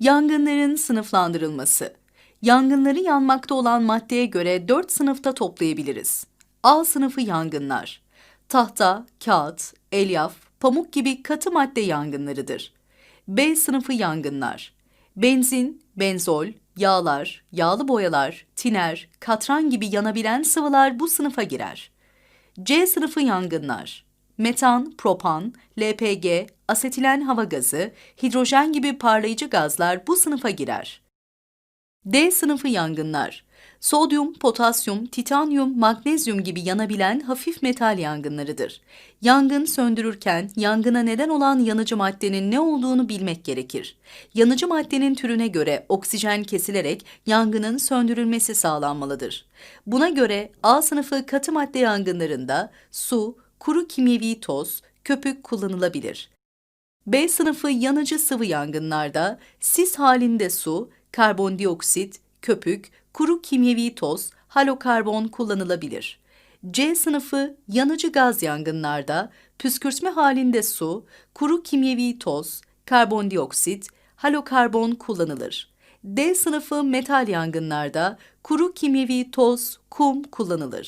Yangınların sınıflandırılması. Yangınları yanmakta olan maddeye göre dört sınıfta toplayabiliriz. A sınıfı yangınlar. Tahta, kağıt, elyaf, pamuk gibi katı madde yangınlarıdır. B sınıfı yangınlar. Benzin, benzol, yağlar, yağlı boyalar, tiner, katran gibi yanabilen sıvılar bu sınıfa girer. C sınıfı yangınlar. Metan, propan, LPG, asetilen hava gazı, hidrojen gibi parlayıcı gazlar bu sınıfa girer. D sınıfı yangınlar. Sodyum, potasyum, titanyum, magnezyum gibi yanabilen hafif metal yangınlarıdır. Yangın söndürürken yangına neden olan yanıcı maddenin ne olduğunu bilmek gerekir. Yanıcı maddenin türüne göre oksijen kesilerek yangının söndürülmesi sağlanmalıdır. Buna göre A sınıfı katı madde yangınlarında su, kuru kimyevi toz, köpük kullanılabilir. B sınıfı yanıcı sıvı yangınlarda sis halinde su, karbondioksit, köpük, kuru kimyevi toz, halokarbon kullanılabilir. C sınıfı yanıcı gaz yangınlarda püskürtme halinde su, kuru kimyevi toz, karbondioksit, halokarbon kullanılır. D sınıfı metal yangınlarda kuru kimyevi toz, kum kullanılır.